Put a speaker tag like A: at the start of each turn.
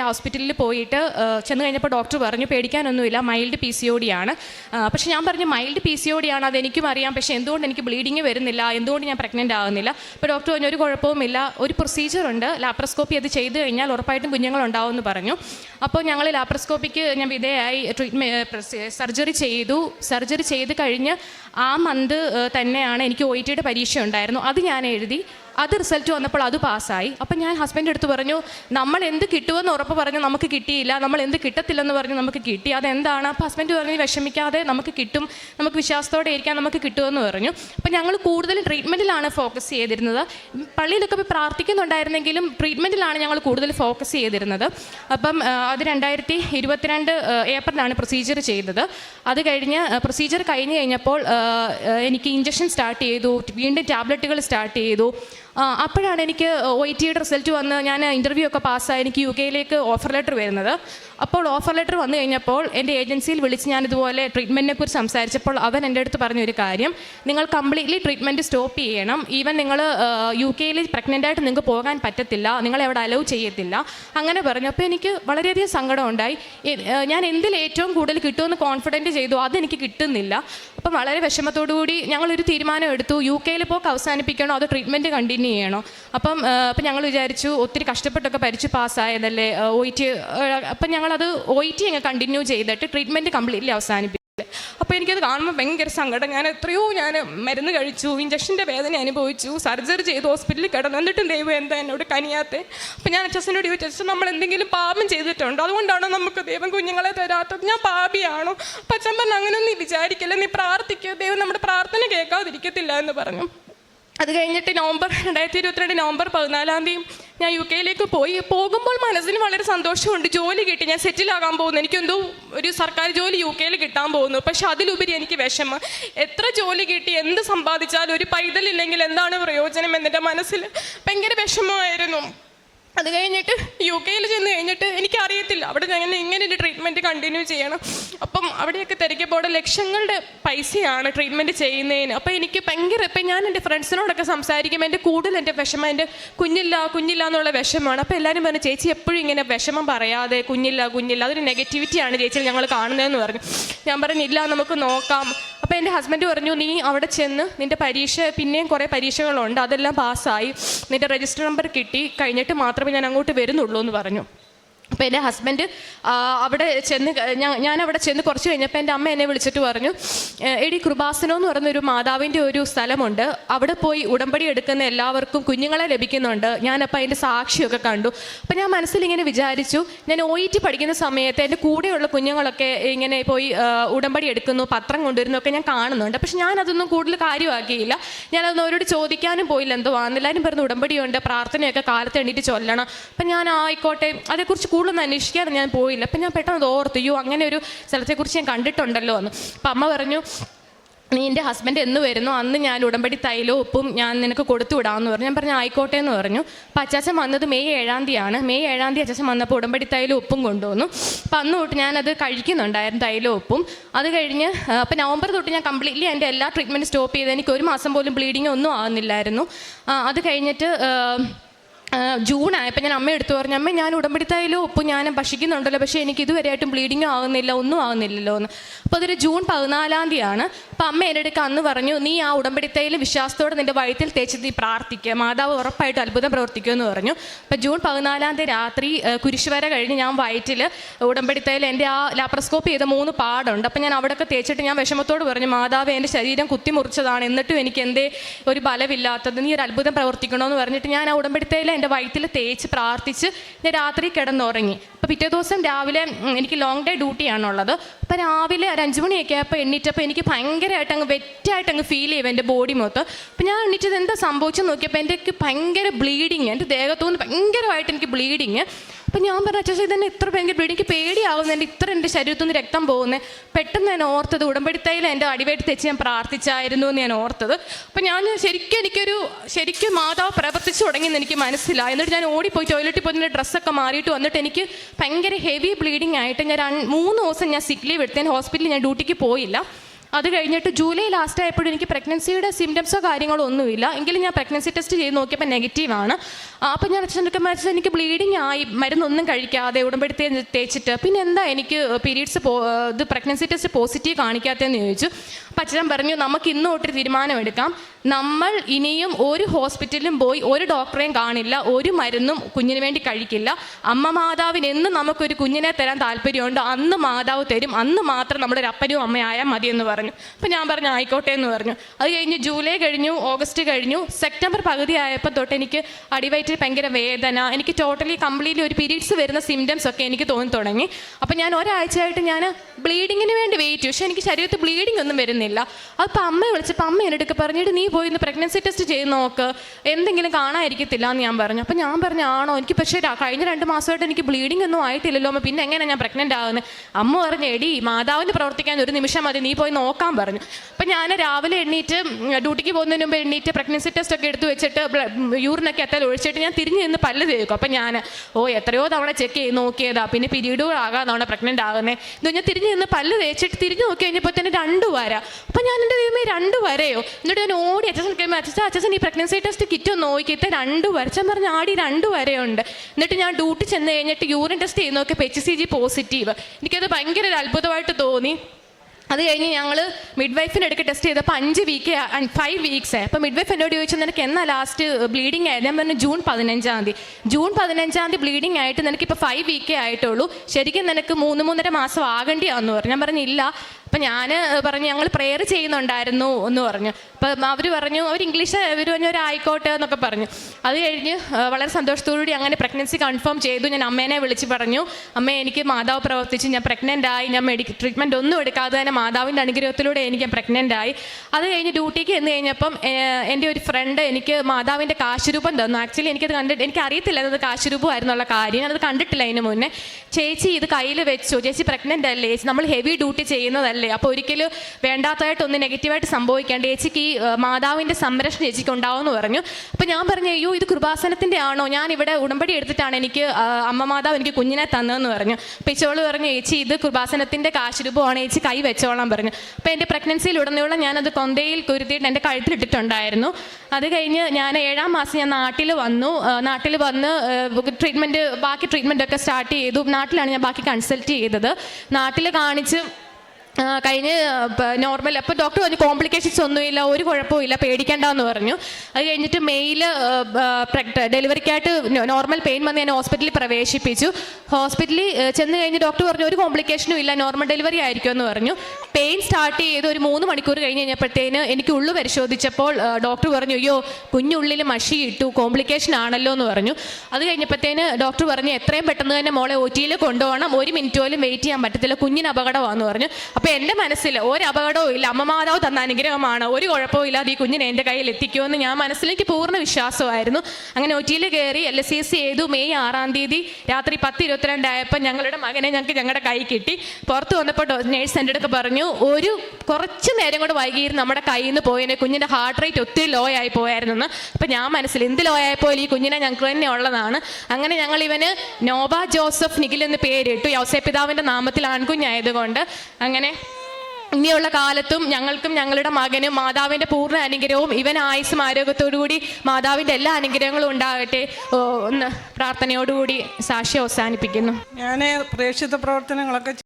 A: ഹോസ്പിറ്റലിൽ പോയിട്ട് ചെന്ന് കഴിഞ്ഞപ്പോൾ ഡോക്ടർ പറഞ്ഞു പേടിക്കാനൊന്നുമില്ല mild P C O D ആണ്. പക്ഷേ ഞാൻ പറഞ്ഞു mild P C O D ആണ് അതെനിക്കും അറിയാം പക്ഷേ എന്തുകൊണ്ട് എനിക്ക് ബ്ലീഡിങ് വരുന്നില്ല എന്തുകൊണ്ട് ഞാൻ പ്രഗ്നന്റ് ആകുന്നില്ല അപ്പോൾ ഡോക്ടർ പറഞ്ഞു ഒരു കുഴപ്പവുമില്ല ഒരു പ്രൊസീജിയർ ഉണ്ട് ലാപ്രോസ്കോപ്പി അത് ചെയ്തു കഴിഞ്ഞാൽ ഉറപ്പായിട്ടും കുഞ്ഞുങ്ങളുണ്ടാവും എന്ന് പറഞ്ഞു. അപ്പോൾ ഞങ്ങൾ ലാപ്രോസ്കോപ്പിക്ക് ഞാൻ വിധേയായി ട്രീറ്റ്മെന്റ് സർജറി ചെയ്തു. സർജറി ചെയ്ത് കഴിഞ്ഞ് ആ മന്ത് തന്നെയാണ് എനിക്ക് ഒ ടിയുടെ പരീക്ഷ ഉണ്ടായിരുന്നു. അത് ഞാൻ എഴുതി. അത് റിസൾട്ട് വന്നപ്പോൾ അത് പാസ്സായി. അപ്പം ഞാൻ ഹസ്ബൻഡ് അടുത്ത് പറഞ്ഞു നമ്മൾ എന്ത് കിട്ടുമെന്ന് ഉറപ്പ് പറഞ്ഞു നമുക്ക് കിട്ടിയില്ല. നമ്മൾ എന്ത് കിട്ടത്തില്ലെന്ന് പറഞ്ഞു നമുക്ക് കിട്ടി. അതെന്താണ് അപ്പം ഹസ്ബൻഡ് പറഞ്ഞു വിഷമിക്കാതെ നമുക്ക് കിട്ടും. നമുക്ക് വിശ്വാസത്തോടെ ഇരിക്കാൻ നമുക്ക് കിട്ടുമെന്ന് പറഞ്ഞു. അപ്പം ഞങ്ങൾ കൂടുതൽ ട്രീറ്റ്മെന്റിലാണ് ഫോക്കസ് ചെയ്തിരുന്നത്. പള്ളിയിലൊക്കെ പോയി പ്രാർത്ഥിക്കുന്നുണ്ടായിരുന്നെങ്കിലും ട്രീറ്റ്മെന്റിലാണ് ഞങ്ങൾ കൂടുതൽ ഫോക്കസ് ചെയ്തിരുന്നത്. അപ്പം അത് രണ്ടായിരത്തി ഇരുപത്തിരണ്ട് ഏപ്രിലാണ് പ്രൊസീജിയർ ചെയ്തത്. അത് കഴിഞ്ഞ് പ്രൊസീജിയർ കഴിഞ്ഞ് കഴിഞ്ഞപ്പോൾ എനിക്ക് ഇഞ്ചക്ഷൻ സ്റ്റാർട്ട് ചെയ്തു. വീണ്ടും ടാബ്ലറ്റുകൾ സ്റ്റാർട്ട് ചെയ്തു. അപ്പോഴാണ് എനിക്ക് ഒ ഐ ടിയുടെ റിസൾട്ട് വന്ന് ഞാൻ ഇന്റർവ്യൂ ഒക്കെ പാസ്സായി എനിക്ക് യു കെയിലേക്ക് ഓഫർ ലെറ്റർ വരുന്നത്. അപ്പോൾ ഓഫർ ലെറ്റർ വന്നു കഴിഞ്ഞപ്പോൾ എന്റെ ഏജൻസിയിൽ വിളിച്ച് ഞാനിതുപോലെ ട്രീറ്റ്മെന്റിനെ കുറിച്ച് സംസാരിച്ചപ്പോൾ അവൻ എന്റെ അടുത്ത് പറഞ്ഞൊരു കാര്യം. നിങ്ങൾ കംപ്ലീറ്റ്ലി ട്രീറ്റ്മെന്റ് സ്റ്റോപ്പ് ചെയ്യണം. ഈവൻ നിങ്ങൾ യു കെയിൽ പ്രഗ്നന്റ് ആയിട്ട് നിങ്ങൾക്ക് പോകാൻ പറ്റത്തില്ല. നിങ്ങളെ അവിടെ അലൗ ചെയ്യത്തില്ല. അങ്ങനെ പറഞ്ഞു. അപ്പോൾ എനിക്ക് വളരെയധികം സങ്കടം ഉണ്ടായി. ഞാൻ എന്തിൽ ഏറ്റവും കൂടുതൽ കിട്ടുമെന്ന് കോൺഫിഡന്റ് ചെയ്തു. അതെനിക്ക് കിട്ടുന്നില്ല. അപ്പം വളരെ വിഷമത്തോടുകൂടി ഞങ്ങളൊരു തീരുമാനം എടുത്തു. യു കെയിൽ പോക്ക് അവസാനിപ്പിക്കണോ. അതോ ട്രീറ്റ്മെന്റ് കണ്ടിന്യൂ ചെയ്യണോ. അപ്പം അപ്പം ഞങ്ങൾ വിചാരിച്ചു ഒത്തിരി കഷ്ടപ്പെട്ടൊക്കെ പഠിച്ച് പാസ്സായതല്ലേ? ഒ ടി അപ്പം ഞങ്ങളത് ഒ ടി അങ്ങ് കണ്ടിന്യൂ ചെയ്തിട്ട് ട്രീറ്റ്മെന്റ് കംപ്ലീറ്റ്ലി അവസാനിപ്പിച്ചു. അപ്പോൾ എനിക്കത് കാണുമ്പോൾ ഭയങ്കര സങ്കടം. ഞാൻ എത്രയോ ഞാൻ മരുന്ന് കഴിച്ചു ഇഞ്ചക്ഷന്റെ വേദന അനുഭവിച്ചു സർജറി ചെയ്തു ഹോസ്പിറ്റലിൽ കിടന്നു. എന്നിട്ടും ദൈവം എന്താ എന്നോട് കനിയാത്തെ? അപ്പോൾ ഞാൻ അച്ഛനോട് ചോദിച്ചു "അച്ഛൻ, നമ്മൾ എന്തെങ്കിലും പാപം ചെയ്തിട്ടുണ്ടോ? അതുകൊണ്ടാണോ നമുക്ക് ദൈവം കുഞ്ഞുങ്ങളെ തരാത്തത്? ഞാൻ പാപിയാണോ? അപ്പം അച്ഛൻ പറഞ്ഞു അങ്ങനെയൊന്നും നീ വിചാരിക്കില്ല. നീ പ്രാർത്ഥിക്കുക ദൈവം നമ്മുടെ പ്രാർത്ഥന കേൾക്കാതിരിക്കത്തില്ല എന്ന് പറഞ്ഞു. അത് കഴിഞ്ഞിട്ട് നവംബർ രണ്ടായിരത്തി ഇരുപത്തിരണ്ട് നവംബർ പതിനാലാം തീയതി ഞാൻ യു കെയിലേക്ക് പോയി. പോകുമ്പോൾ മനസ്സിന് വളരെ സന്തോഷമുണ്ട്. ജോലി കിട്ടി. ഞാൻ സെറ്റിൽ സെറ്റിലാകാൻ പോകുന്നു. എനിക്കെന്തോ ഒരു സർക്കാർ ജോലി യു കെയിൽ കിട്ടാൻ പോകുന്നു. പക്ഷെ അതിലുപരി എനിക്ക് വിഷമം. എത്ര ജോലി കിട്ടി? എന്ത് സമ്പാദിച്ചാലും ഒരു പൈതലില്ലെങ്കിൽ എന്താണ് പ്രയോജനം എന്നെന്റെ മനസ്സിൽ ഭയങ്കര വിഷമമായിരുന്നു. അത് കഴിഞ്ഞിട്ട് യു കെയിൽ ചെന്ന് കഴിഞ്ഞിട്ട് എനിക്കറിയത്തില്ല. അവിടെ ഞാൻ ഇങ്ങനെ ഒരു ട്രീറ്റ്മെന്റ് കണ്ടിന്യൂ ചെയ്യണം. അപ്പം അവിടെയൊക്കെ തിരക്കിയപ്പോൾ ലക്ഷങ്ങളുടെ പൈസയാണ് ട്രീറ്റ്മെന്റ് ചെയ്യുന്നതിന്. അപ്പോൾ എനിക്ക് ഭയങ്കര ഇപ്പം ഞാൻ എന്റെ ഫ്രണ്ട്സിനോടൊക്കെ സംസാരിക്കുമ്പോൾ എന്റെ കൂടുതൽ എന്റെ വിഷമം എന്റെ കുഞ്ഞില്ല കുഞ്ഞില്ല എന്നുള്ള വിഷമമാണ്. അപ്പോൾ എല്ലാവരും പറഞ്ഞു ചേച്ചി എപ്പോഴും ഇങ്ങനെ വിഷമം പറയാതെ കുഞ്ഞില്ല കുഞ്ഞില്ല അതൊരു നെഗറ്റിവിറ്റിയാണ് ചേച്ചി ഞങ്ങൾ കാണുന്നതെന്ന് പറഞ്ഞു. ഞാൻ പറഞ്ഞില്ല നമുക്ക് നോക്കാം. അപ്പോൾ എന്റെ ഹസ്ബൻഡ് പറഞ്ഞു നീ അവിടെ ചെന്ന് നിന്റെ പരീക്ഷ പിന്നെയും കുറേ പരീക്ഷകളുണ്ട് അതെല്ലാം പാസ്സായി നിന്റെ രജിസ്റ്റർ നമ്പർ കിട്ടി കഴിഞ്ഞിട്ട് മാത്രമേ ഞാൻ അങ്ങോട്ട് വരുന്നുള്ളൂ എന്ന് പറഞ്ഞു. അപ്പോൾ എന്റെ ഹസ്ബൻഡ് അവിടെ ചെന്ന് ഞാൻ അവിടെ ചെന്ന് കുറച്ച് കഴിഞ്ഞപ്പോൾ എന്റെ അമ്മ എന്നെ വിളിച്ചിട്ട് പറഞ്ഞു എടി കൃപാസനം എന്ന് പറയുന്നൊരു മാതാവിന്റെ ഒരു സ്ഥലമുണ്ട്. അവിടെ പോയി ഉടമ്പടി എടുക്കുന്ന എല്ലാവർക്കും കുഞ്ഞുങ്ങളെ ലഭിക്കുന്നുണ്ട്. ഞാനപ്പോൾ അതിന്റെ സാക്ഷിയൊക്കെ കണ്ടു. അപ്പം ഞാൻ മനസ്സിൽ ഇങ്ങനെ വിചാരിച്ചു ഞാൻ ഒ ഇ ടി പഠിക്കുന്ന സമയത്ത് എന്റെ കൂടെയുള്ള കുഞ്ഞുങ്ങളൊക്കെ ഇങ്ങനെ പോയി ഉടമ്പടി എടുക്കുന്നു പത്രം കൊണ്ടുവരുന്നു ഒക്കെ ഞാൻ കാണുന്നുണ്ട്. പക്ഷെ ഞാനതൊന്നും കൂടുതൽ കാര്യമാക്കിയില്ല. ഞാനതൊന്നും അവരോട് ചോദിക്കാനും പോയില്ല. എന്തോ ആണെന്ന് എല്ലാവരും പറഞ്ഞു ഉടമ്പടിയുണ്ട് പ്രാർത്ഥനയൊക്കെ കാലത്ത് എണീറ്റ് ചൊല്ലണം. അപ്പം ഞാൻ ആയിക്കോട്ടെ അതേക്കുറിച്ച് കൂടുതലൊന്നും അന്വേഷിക്കാതെ ഞാൻ പോയില്ല. അപ്പം ഞാൻ പെട്ടെന്ന് ഓർത്തു അയ്യോ അങ്ങനെ ഒരു സ്ഥലത്തെക്കുറിച്ച് ഞാൻ കണ്ടിട്ടുണ്ടല്ലോ എന്ന്. അപ്പം അമ്മ പറഞ്ഞു നീ എന്റെ ഹസ്ബൻഡ് എന്ന് വരുന്നു. അന്ന് ഞാൻ ഉടമ്പടി തൈലോ ഉപ്പും ഞാൻ നിനക്ക് കൊടുത്തു വിടാമെന്ന് പറഞ്ഞു. ഞാൻ പറഞ്ഞു ആയിക്കോട്ടെ എന്ന് പറഞ്ഞു. അപ്പം അച്ചാച്ചൻ വന്നത് മെയ് ഏഴാം തീയതിയാണ്. മെയ് ഏഴാം തീയതി അച്ചാച്ചൻ വന്നപ്പോൾ ഉടമ്പടി തൈലോ ഉപ്പും കൊണ്ടുവന്നു. അപ്പം അന്ന് തൊട്ട് ഞാനത് കഴിക്കുന്നുണ്ടായിരുന്നു തൈലോ ഉപ്പും. അത് കഴിഞ്ഞ് അപ്പം നവംബർ തൊട്ട് ഞാൻ കംപ്ലീറ്റ്ലി എന്റെ എല്ലാ ട്രീറ്റ്മെന്റ് സ്റ്റോപ്പ് ചെയ്ത് എനിക്ക് ഒരു മാസം പോലും ബ്ലീഡിങ് ഒന്നും ആവുന്നില്ലായിരുന്നു. അത് കഴിഞ്ഞിട്ട് ജൂൺ ആയപ്പോൾ ഞാൻ അമ്മ എടുത്തു പറഞ്ഞു അമ്മ ഞാൻ ഉടമ്പടിത്തായാലും? ഉപ്പ് ഞാൻ ഭക്ഷിക്കുന്നുണ്ടല്ലോ പക്ഷേ എനിക്ക് ഇതുവരെയായിട്ടും ബ്ലീഡിങ്ങും ആകുന്നില്ല ഒന്നും ആകുന്നില്ലല്ലോ എന്ന്. അപ്പോൾ അതൊരു ജൂൺ പതിനാലാം തീയതിയാണ്. അപ്പോൾ അമ്മ എന്റെ അടുക്ക് അന്ന് പറഞ്ഞു നീ ആ ഉടമ്പടിത്തയിൽ വിശ്വാസത്തോടെ നിന്റെ വയറ്റിൽ തേച്ച് നീ പ്രാർത്ഥിക്കുക മാതാവ് ഉറപ്പായിട്ട് അത്ഭുതം പ്രവർത്തിക്കുമെന്ന് പറഞ്ഞു. അപ്പോൾ ജൂൺ പതിനാലാം തീയതി രാത്രി കുരിശുവര കഴിഞ്ഞ് ഞാൻ വയറ്റിൽ ഉടമ്പടിത്തയിൽ എന്റെ ആ ലാപ്രോസ്കോപ്പ് ചെയ്ത മൂന്ന് പാടുണ്ട്. അപ്പോൾ ഞാൻ അവിടെയൊക്കെ തേച്ചിട്ട് ഞാൻ വിഷമത്തോട് പറഞ്ഞു മാതാവ് എന്റെ ശരീരം കുത്തിമുറിച്ചതാണ് എന്നിട്ടും എനിക്ക് എന്തേ ഒരു ബലമില്ലാത്തത് നീ ഒരു അത്ഭുതം പ്രവർത്തിക്കണമെന്ന് പറഞ്ഞിട്ട് ഞാൻ ആ ഉടമ്പടിത്തയിൽ എന്റെ വയറ്റിൽ തേച്ച് പ്രാർത്ഥിച്ച് ഞാൻ രാത്രി കിടന്നുറങ്ങി. അപ്പോൾ പിറ്റേ ദിവസം രാവിലെ എനിക്ക് ലോങ് ഡേ ഡ്യൂട്ടിയാണുള്ളത് അപ്പോൾ രാവിലെ ഒരു അഞ്ച് മണിയൊക്കെ ആയപ്പോൾ എണ്ണീറ്റപ്പോൾ എനിക്ക് ഭയങ്കരമായിട്ട് അങ്ങ് വെറ്റായിട്ട് അങ്ങ് ഫീൽ ചെയ്യും എന്റെ ബോഡി മൊത്തം. അപ്പോൾ ഞാൻ എണ്ണീറ്റത് എന്താ സംഭവിച്ചെന്ന് നോക്കിയപ്പോൾ എന്റെ ഭയങ്കര ബ്ലീഡിങ് എന്റെ ദേഹത്തുനിന്ന് ഭയങ്കരമായിട്ട് എനിക്ക് ബ്ലീഡിങ് അപ്പം ഞാൻ പറഞ്ഞു അച്ഛൻ ഇതന്നെ ഇത്ര ഭയങ്കര എനിക്ക് പേടിയാവുന്നു എന്റെ ഇത്ര എന്റെ ശരീരത്തിൽ നിന്ന് രക്തം പോകുന്നത് പെട്ടെന്ന് ഞാൻ ഓർത്തത് ഉടമ്പടിത്തയിൽ എന്റെ അടിവേട്ട് തെച്ച് ഞാൻ പ്രാർത്ഥിച്ചായിരുന്നു എന്ന് ഞാൻ ഓർത്തത്. അപ്പം ഞാൻ ശരിക്കും എനിക്കൊരു ശരിക്കും മാതാവ് പ്രവർത്തിച്ചു തുടങ്ങിയെന്ന് എനിക്ക് മനസ്സിലായി. എന്നിട്ട് ഞാൻ ഓടിപ്പോയി ടോയ്ലറ്റിൽ പോയി ഡ്രസ്സൊക്കെ മാറിയിട്ട് വന്നിട്ട് എനിക്ക് ഭയങ്കര ഹെവി ബ്ലീഡിങ് ആയിട്ട് ഞാൻ മൂന്ന് ദിവസം ഞാൻ സിക്ക് ലീവ് എടുത്തതിന് ഹോസ്പിറ്റലിൽ ഞാൻ ഡ്യൂട്ടിക്ക് പോയില്ല. അത് കഴിഞ്ഞിട്ട് ജൂലൈ ലാസ്റ്റ് ആയപ്പോഴും എനിക്ക് പ്രഗ്നൻസിയുടെ സിംറ്റംസോ കാര്യങ്ങളോ ഒന്നുമില്ല. എങ്കിലും ഞാൻ പ്രഗ്നൻസി ടെസ്റ്റ് ചെയ്ത് നോക്കിയപ്പോൾ നെഗറ്റീവാണ് അപ്പം ഞാൻ അച്ഛനൊക്കെ മരിച്ചത് എനിക്ക് ബ്ലീഡിങ് ആയി. മരുന്നൊന്നും കഴിക്കാതെ ഉടമ്പെടുത്തേ തേച്ചിട്ട്. പിന്നെ എന്താ എനിക്ക് പീരീഡ്സ് പോ ഇത് പ്രഗ്നൻസി ടെസ്റ്റ് പോസിറ്റീവ് കാണിക്കാത്തതെന്ന് ചോദിച്ചു. അപ്പം അച്ഛൻ പറഞ്ഞു നമുക്ക് ഇന്ന് തൊട്ടൊരു തീരുമാനമെടുക്കാം. നമ്മൾ ഇനിയും ഒരു ഹോസ്പിറ്റലിലും പോയി ഒരു ഡോക്ടറെയും കാണില്ല. ഒരു മരുന്നും കുഞ്ഞിന് വേണ്ടി കഴിക്കില്ല. അമ്മ മാതാവിന് എന്ന് നമുക്കൊരു കുഞ്ഞിനെ തരാൻ താല്പര്യമുണ്ട്. അന്ന് മാതാവ് തരും. അന്ന് മാത്രം നമ്മുടെ അപ്പനും അമ്മയായാൽ മതി എന്ന് പറഞ്ഞു. അപ്പം ഞാൻ പറഞ്ഞു ആയിക്കോട്ടെ എന്ന് പറഞ്ഞു. അത് കഴിഞ്ഞ് ജൂലൈ കഴിഞ്ഞു ഓഗസ്റ്റ് കഴിഞ്ഞു. സെപ്റ്റംബർ പകുതി ആയപ്പോൾ തൊട്ട് എനിക്ക് അടിവയറ്റിൽ ഭയങ്കര വേദന എനിക്ക് ടോട്ടലി കംപ്ലീറ്റ്ലി ഒരു പീരീഡ്സ് വരുന്ന സിംറ്റംസ് ഒക്കെ എനിക്ക് തോന്നി തുടങ്ങി. അപ്പം ഞാൻ ഒരാഴ്ചയായിട്ട് ഞാൻ ബ്ലീഡിങ്ങിന് വേണ്ടി വെയിറ്റ് പക്ഷേ എനിക്ക് ശരീരത്തിൽ ബ്ലീഡിംഗ് ഒന്നും വരുന്നില്ല. അപ്പോൾ അമ്മയെ വിളിച്ചപ്പോൾ അമ്മ അടുത്ത് പറഞ്ഞിട്ട് നീ പോയി ഒന്ന് പ്രഗ്നൻസി ടെസ്റ്റ് ചെയ്ത് നോക്ക്. എന്തെങ്കിലും കാണാതിരിക്കത്തില്ല എന്ന് ഞാൻ പറഞ്ഞു. അപ്പോൾ ഞാൻ പറഞ്ഞു ആണോ? എനിക്ക് പക്ഷേ കഴിഞ്ഞ രണ്ട് മാസമായിട്ട് എനിക്ക് ബ്ലീഡിംഗ് ഒന്നും ആയിട്ടില്ലല്ലോ. അമ്മ പിന്നെ എങ്ങനെ ഞാൻ പ്രഗ്നന്റ് ആകുന്നത് അമ്മ പറഞ്ഞു എടി മാതാവിന് പ്രവർത്തിക്കാൻ ഒരു നിമിഷം മതി. നീ പോയി നോക്കാൻ പറഞ്ഞു. അപ്പം ഞാൻ രാവിലെ എണ്ണീറ്റ് ഡ്യൂട്ടിക്ക് പോകുന്നതിന് മുമ്പ് എണ്ണീറ്റ് പ്രഗ്നൻസി ടെസ്റ്റ് ഒക്കെ എടുത്ത് വെച്ചിട്ട് യൂറിനൊക്കെ എത്താൻ ഒഴിച്ചിട്ട് ഞാൻ തിരിഞ്ഞ് നിന്ന് പല്ല് തേക്കും. അപ്പം ഞാൻ ഓ എത്രയോ തവണ ചെക്ക് ചെയ്ത് നോക്കിയതാ. പിന്നെ പിരീഡ് ആകാൻ തവണ പ്രഗ്നന്റ് ആകുന്നത് ഇത് ഞാൻ തിരിഞ്ഞ് നിന്ന് പല്ല് തേച്ചിട്ട് തിരിഞ്ഞ് നോക്കി കഴിഞ്ഞപ്പോൾ തന്നെ രണ്ട് വര. അപ്പം ഞാൻ എന്റെ ദൈവമേ രണ്ട് വരയോ? എന്നിട്ട് ഞാൻ ഓടി അച്ഛൻ കഴിയുമ്പോൾ അച്ഛൻ അച്ഛൻ ഈ പ്രഗ്നൻസി ടെസ്റ്റ് കിറ്റ് നോക്കിയിട്ട് രണ്ട് അച്ഛൻ പറഞ്ഞ ആടി രണ്ട് വരയുണ്ട്. എന്നിട്ട് ഞാൻ ഡ്യൂട്ടി ചെന്ന് കഴിഞ്ഞിട്ട് യൂറിൻ ടെസ്റ്റ് ചെയ്ത് നോക്കിയപ്പോൾ എച്ച് സി ജി പോസിറ്റീവ് എനിക്കത് ഭയങ്കര ഒരു അത്ഭുതമായിട്ട് തോന്നി. അത് കഴിഞ്ഞ് ഞങ്ങൾ മിഡ് വൈഫിന്റെ അടുക്ക് ടെസ്റ്റ് ചെയ്തപ്പോൾ അഞ്ച് വീക്ക് ഫൈവ് വീക്സ് അപ്പോൾ മിഡ് വൈഫ് എന്നോട് ചോദിച്ചു നിനക്ക് എന്നാ ലാസ്റ്റ് ബ്ലീഡിങ് ആയത്? ഞാൻ പറഞ്ഞു ജൂൺ പതിനഞ്ചാം തീയതി. ജൂൺ പതിനഞ്ചാം തീയതി ബ്ലീഡിങ് ആയിട്ട് നിനക്ക് ഇപ്പോൾ ഫൈവ് വീക്കേ ആയിട്ടുള്ളൂ. ശരിക്കും നിനക്ക് മൂന്ന് മൂന്നര മാസം ആകേണ്ടിയാന്ന് പറഞ്ഞു. ഞാൻ പറഞ്ഞു ഇല്ല അപ്പം ഞാൻ പറഞ്ഞു ഞങ്ങൾ പ്രെയർ ചെയ്യുന്നുണ്ടായിരുന്നു എന്ന് പറഞ്ഞു. അപ്പം അവർ പറഞ്ഞു അവർ ഇംഗ്ലീഷ് അവർ പറഞ്ഞു ആയിക്കോട്ടെ എന്നൊക്കെ പറഞ്ഞു. അത് കഴിഞ്ഞ് വളരെ സന്തോഷത്തോടുകൂടി അങ്ങനെ പ്രഗ്നൻസി കൺഫേം ചെയ്തു. ഞാൻ അമ്മേനെ വിളിച്ച് പറഞ്ഞു അമ്മ എനിക്ക് മാതാവ് പ്രവർത്തിച്ച്. ഞാൻ പ്രഗ്നന്റ് ആയി. ഞാൻ മെഡിക്കൽ ട്രീറ്റ്മെന്റ് ഒന്നും എടുക്കാതെ തന്നെ മാതാവിന്റെ അനുഗ്രഹത്തിലൂടെ എനിക്ക് പ്രഗ്നന്റ് ആയി. അത് കഴിഞ്ഞ് ഡ്യൂട്ടിക്ക് എന്ന് കഴിഞ്ഞപ്പം എന്റെ ഒരു ഫ്രണ്ട് എനിക്ക് മാതാവിന്റെ കാശുരൂപം തന്നു. ആക്ച്വലി എനിക്കത് കണ്ടിട്ട് എനിക്ക് അറിയത്തില്ല അത് കാശുരൂപമായിരുന്നുള്ള കാര്യം. ഞാനത് കണ്ടിട്ടില്ല അതിന് മുന്നേ. ചേച്ചി ഇത് കയ്യിൽ വെച്ചു. ചേച്ചി പ്രഗ്നന്റ് അല്ലേ? ചേച്ചി നമ്മൾ ഹെവി ഡ്യൂട്ടി ചെയ്യുന്നതല്ലേ? അപ്പോൾ ഒരിക്കലും വേണ്ടാത്തതായിട്ടൊന്ന് നെഗറ്റീവായിട്ട് സംഭവിക്കാണ്ട്. ചേച്ചിക്ക് ഈ മാതാവിന്റെ സംരക്ഷണം ചേച്ചിക്ക് ഉണ്ടാവുമെന്ന് പറഞ്ഞു. അപ്പോൾ ഞാൻ പറഞ്ഞു അയ്യോ ഇത് കൃപാസനത്തിന്റെ ആണോ? ഞാൻ ഇവിടെ ഉടമ്പടി എടുത്തിട്ടാണ് എനിക്ക് അമ്മ മാതാവ് എനിക്ക് കുഞ്ഞിനെ തന്നതെന്ന് പറഞ്ഞു. അപ്പോൾ പറഞ്ഞു ചേച്ചി ഇത് കൃപാസനത്തിന്റെ കാശുരൂപമാണ്. ചേച്ചി കൈ വെച്ചോളാൻ പറഞ്ഞു. അപ്പോൾ എന്റെ പ്രഗ്നൻസിയിൽ ഉടനീളം ഞാനത് കൊന്തയിൽ കുരുത്തിയിട്ട് എന്റെ കഴുത്തിലിട്ടിട്ടുണ്ടായിരുന്നു. അത് കഴിഞ്ഞ് ഞാൻ ഏഴാം മാസം ഞാൻ നാട്ടിൽ വന്നു. നാട്ടിൽ വന്ന് ട്രീറ്റ്മെന്റ് ബാക്കി ട്രീറ്റ്മെന്റൊക്കെ സ്റ്റാർട്ട് ചെയ്തു. നാട്ടിലാണ് ഞാൻ ബാക്കി കൺസൾട്ട് ചെയ്തത്. നാട്ടിൽ കാണിച്ച് കഴിഞ്ഞ് നോർമൽ അപ്പോൾ ഡോക്ടർ പറഞ്ഞു കോംപ്ലിക്കേഷൻസ് ഒന്നുമില്ല ഒരു കുഴപ്പമില്ല പേടിക്കേണ്ടെന്ന് പറഞ്ഞു. അത് കഴിഞ്ഞിട്ട് മെയിൽ ഡെലിവറിക്കായിട്ട് നോർമൽ പെയിൻ വന്ന് ഞാൻ ഹോസ്പിറ്റലിൽ പ്രവേശിപ്പിച്ചു. ഹോസ്പിറ്റലിൽ ചെന്ന് കഴിഞ്ഞ് ഡോക്ടർ പറഞ്ഞു ഒരു കോംപ്ലിക്കേഷനും ഇല്ല നോർമൽ ഡെലിവറി ആയിരിക്കും എന്ന് പറഞ്ഞു. പെയിൻ സ്റ്റാർട്ട് ചെയ്ത് ഒരു മൂന്ന് മണിക്കൂർ കഴിഞ്ഞ് കഴിഞ്ഞപ്പോഴത്തേന് എനിക്ക് ഉള്ളു പരിശോധിച്ചപ്പോൾ ഡോക്ടർ പറഞ്ഞു അയ്യോ കുഞ്ഞുള്ളിൽ മഷി ഇട്ടു കോംപ്ലിക്കേഷൻ ആണല്ലോ എന്ന് പറഞ്ഞു. അത് കഴിഞ്ഞപ്പോഴത്തേന് ഡോക്ടർ പറഞ്ഞു എത്രയും പെട്ടെന്ന് തന്നെ മോളെ ഒ ടിയിൽ കൊണ്ടുപോകണം ഒരു മിനിറ്റ് പോലും വെയിറ്റ് ചെയ്യാൻ പറ്റത്തില്ല കുഞ്ഞിന് അപകടമാണെന്ന് പറഞ്ഞു. അപ്പോൾ എന്റെ മനസ്സിൽ ഒരു അപകടവും ഇല്ല. അമ്മ മാതാവ് തന്ന അനുഗ്രഹമാണ്. ഒരു കുഴപ്പവും ഇല്ലാതെ ഈ കുഞ്ഞിനെ എന്റെ കയ്യിൽ എത്തിക്കുമെന്ന് ഞാൻ മനസ്സിലേക്ക് പൂർണ വിശ്വാസമായിരുന്നു. അങ്ങനെ ഒ ടിയിൽ കയറി എൽ എസ് സി ചെയ്തു. മെയ് ആറാം തീയതി രാത്രി പത്ത് ഇരുപത്തിരണ്ടായപ്പോൾ ഞങ്ങളുടെ മകനെ ഞങ്ങൾക്ക് ഞങ്ങളുടെ കൈ കിട്ടി. പുറത്ത് വന്നപ്പോൾ നേഴ്സ് എന്റെ അടുത്ത് പറഞ്ഞു ഒരു കുറച്ച് നേരം കൂടെ വൈകിയിരുന്നു നമ്മുടെ കയ്യിൽ നിന്ന് പോയതിനെ കുഞ്ഞിന്റെ ഹാർട്ട് റേറ്റ് ഒത്തിരി ലോ ആയി പോയായിരുന്നു എന്ന് അപ്പം ഞാൻ മനസ്സിൽ എന്ത് ലോ ആയപ്പോൾ ഈ കുഞ്ഞിനെ ഞങ്ങൾക്ക് തന്നെ ഉള്ളതാണ്. അങ്ങനെ ഞങ്ങൾ ഇവന് നോബ ജോസഫ് നിഖിൽ എന്ന് പേരിട്ടു. യൗസേപിതാവിന്റെ നാമത്തിൽ ആൺകുഞ്ഞായതുകൊണ്ട്. അങ്ങനെ ഇനിയുള്ള കാലത്തും ഞങ്ങൾക്കും ഞങ്ങളുടെ മകനും മാതാവിന്റെ പൂർണ അനുഗ്രഹവും ഇവൻ ആയുസ്സും ആരോഗ്യത്തോടുകൂടി മാതാവിന്റെ എല്ലാ അനുഗ്രഹങ്ങളും ഉണ്ടാകട്ടെ. ഒന്ന് പ്രാർത്ഥനയോടുകൂടി സാക്ഷി അവസാനിപ്പിക്കുന്നു.
B: ഞാൻ പ്രേക്ഷിത പ്രവർത്തനങ്ങളൊക്കെ